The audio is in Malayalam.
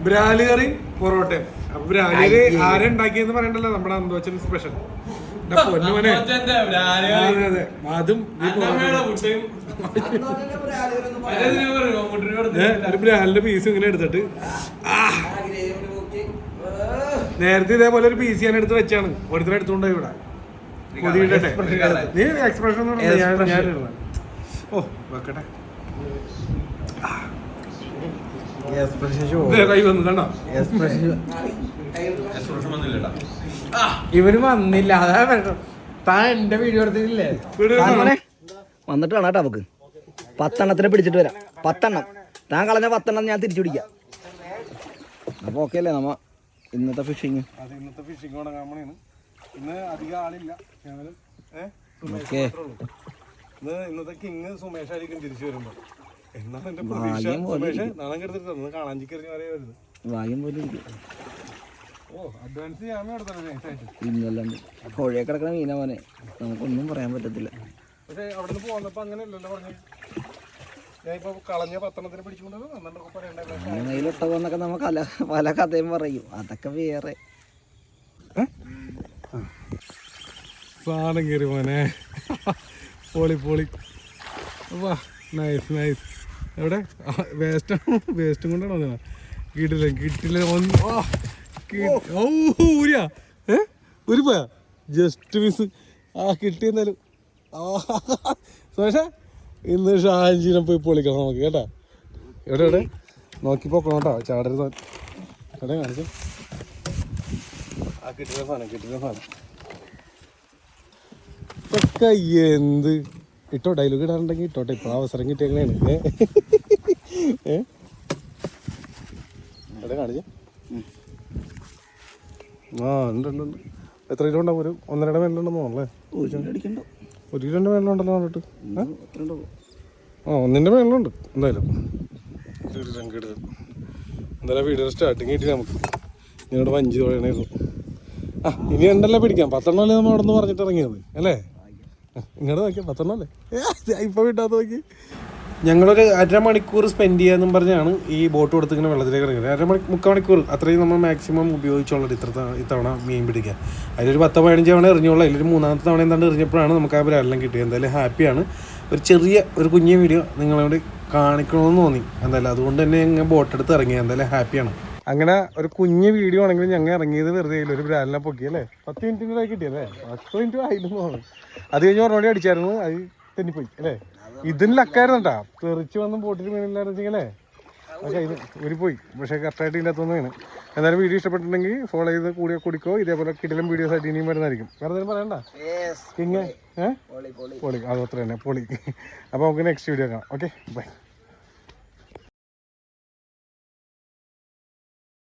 ബ്രാൽ പൊറോട്ട. പൊറോട്ടയും അപ്പൊ ബ്രാലിൽ ആരുണ്ടാക്കിയെന്ന് പറയണ്ടല്ലോ നമ്മുടെ അന്തോച്ചൻ സ്പെഷ്യൽ പൊന്നുമനെ ബ്രാൽ അതെ കറി. അതെ അതും. ഈ ഏ, ഒരു ബ്രാലിന്റെ പീസ് ഇങ്ങനെ എടുത്തിട്ട്. ആ. നേരത്തെ ഇതേപോലെ ഒരു പീസ് ഞാൻ എടുത്ത് വെച്ചാണ്. ഒരുത്തരം എടുത്തുകൊണ്ടായി ഇവിടെ. കൊതിയിട്ടെ നീ എക്സ്പ്രഷൻ ഓ വെക്കട്ടെ. ദേ, ഇവന് വന്നില്ല അതാ താൻ എന്റെ വീഡിയോ എടുത്തിട്ടില്ലേ? വന്നിട്ട് കാണാട്ടോ നമുക്ക്. പത്തെണ്ണത്തിനെ പിടിച്ചിട്ട് വരാം. പത്തെണ്ണം. താൻ കളഞ്ഞ പത്തെണ്ണം ഞാൻ തിരിച്ചു പിടിക്കാം. അപ്പൊ ഓക്കെ അല്ലേ നമ്മ? ഇന്നത്തെ ഫിഷിങ് ഇന്നത്തെ ഫിഷിംഗ് തുടങ്ങാൻ ഇന്ന് അധികം ആളില്ല. ഞങ്ങളും ഇന്നത്തെ കിങ് സുമേഷ് ആയിരിക്കും തിരിച്ചു വരുമ്പോ. ഭാഗ്യം പോലെ ഭാഗ്യം പോലെ പുഴയെ കിടക്കണ മീനാ മോനെ. നമുക്കൊന്നും പറയാൻ പറ്റത്തില്ല. പക്ഷെ അവിടെ നിന്ന് പോന്നപ്പോ അങ്ങനെയല്ലല്ലോ പറഞ്ഞു. നമ്മ കല പല കഥയും പറയും. അതൊക്കെ വേറെ. സാധനം കയറി മോനെ. പൊളി പൊളി. വാ നൈസ് നൈസ് എവിടെ? വേസ്റ്റ് വേസ്റ്റും കൊണ്ടാണോ വന്നത് കിട്ടില്ല കിട്ടില്ല ഔ, ഊരിയാ. ഏ? പോയാ ജസ്റ്റ് മിസ് ആ കിട്ടിയെന്നാലും സുരേഷേ ഇന്ന് ഷാൻജീനെ പോയി പൊളിക്കണം നമുക്ക് കേട്ടാ? എവിടെ എവിടെ? നോക്കി പോക്കണം കേട്ടോ ചാടരുത് എവിടെ കാണിച്ചു? ആ കിട്ടുന്ന സാധനം കിട്ടുന്ന സാധനം. എന്ത്? ഇട്ടോ ഡയലോഗ് ഇടാറുണ്ടെങ്കിൽ ഇട്ടോട്ടെ. ഇപ്പൊ അവസരം കിട്ടിയ എങ്ങനെയാണ് ഏ? എവിടെ കാണിച്ചേ. ആ ഉണ്ട് ഉണ്ട് ഉണ്ട്. എത്ര കിലോ ഉണ്ടാവും? ഒരു ഒന്നരയുടെ മേലുണ്ടെന്ന് തോന്നല്ലേ ഒരു കിലോ മേലുണ്ടല്ലോ ഉണ്ടോ ആ ഒന്നിന്റെ മേലുണ്ട് എന്തായാലും. എന്തായാലും വീഡിയോ സ്റ്റാർട്ടിങ് കിട്ടി നമുക്ക്. ഞങ്ങളുടെ വഞ്ചി തുഴയണായിരുന്നു ആ ഇനി രണ്ടല്ലേ പിടിക്കാം. പത്തെണ്ണം അല്ലേ നമ്മൾ അവിടെ നിന്ന് പറഞ്ഞിട്ട് ഇറങ്ങിയത് അല്ലേ? ഇങ്ങോട്ട് നോക്കി പത്തെണ്ണം അല്ലേ ഇപ്പൊ വിട്ടാത്ത നോക്കി. ഞങ്ങളൊരു അരമണിക്കൂർ സ്പെൻഡ് ചെയ്യാന്നും പറഞ്ഞാണ് ഈ ബോട്ട് കൊടുത്ത് ഇങ്ങനെ വെള്ളത്തിലേക്ക് ഇറങ്ങുന്നത്. അരമണി മുക്കാൽ മണിക്കൂർ അത്രയും നമ്മൾ മാക്സിമം ഉപയോഗിച്ചുള്ളത് ഇത്ര ഇത്തവണ മീൻ പിടിക്കാൻ. അതിലൊരു പത്ത് പതിനഞ്ച് തവണ എറിഞ്ഞോളൂ. അതിലൊരു മൂന്നാമത്തെ തവണ എന്താണ്ട് എറിഞ്ഞപ്പോഴാണ് നമുക്ക് ആ ഒരെല്ലാം കിട്ടിയത്. എന്തായാലും ഹാപ്പിയാണ്. ഒരു ചെറിയ ഒരു കുഞ്ഞു വീഡിയോ നിങ്ങളോട് കാണിക്കണമെന്ന് തോന്നി. എന്തായാലും അതുകൊണ്ട് തന്നെ ഞങ്ങൾ ബോട്ട് എടുത്ത് ഇറങ്ങി. എന്തായാലും ഹാപ്പിയാണ്. അങ്ങനെ ഒരു കുഞ്ഞു വീഡിയോ ആണെങ്കിലും ഞങ്ങൾ ഇറങ്ങിയത് വെറുതെ ഒരു ബ്രാലിനെ പൊക്കി അല്ലേ പത്ത് മിനിറ്റിന്റെ കിട്ടിയല്ലേ? പത്ത് മിനിറ്റ് ആയിരുന്നു തോന്നുന്നു. അത് കഴിഞ്ഞ് പറഞ്ഞോടി അടിച്ചായിരുന്നു. അത് തെന്നിപ്പോയി അല്ലേ? ഇതിന് ലക്കായിരുന്നു കേട്ടാ തെറിച്ച് വന്നും ബോട്ടിൽ മീനില്ലായിരുന്നെങ്കിലേ ഓക്കെ ഇത് പോയി. പക്ഷേ കറക്റ്റായിട്ട് ഇല്ലാത്തൊന്നാണ് എന്തായാലും വീഡിയോ ഇഷ്ടപ്പെട്ടിട്ടുണ്ടെങ്കിൽ ഫോളോ ചെയ്ത് കൂടിയ കുടിക്കോ. ഇതേപോലെ കിടിലും വീഡിയോസ് ആയിട്ട് ഇനിയും വരുന്നതായിരിക്കും. വേറെ എന്തെങ്കിലും പറയണ്ട? കിങ് ഏഹ് പൊളി. അത് അത്ര തന്നെ പൊളി. അപ്പോൾ നമുക്ക് നെക്സ്റ്റ് വീഡിയോ കാണാം. Okay bye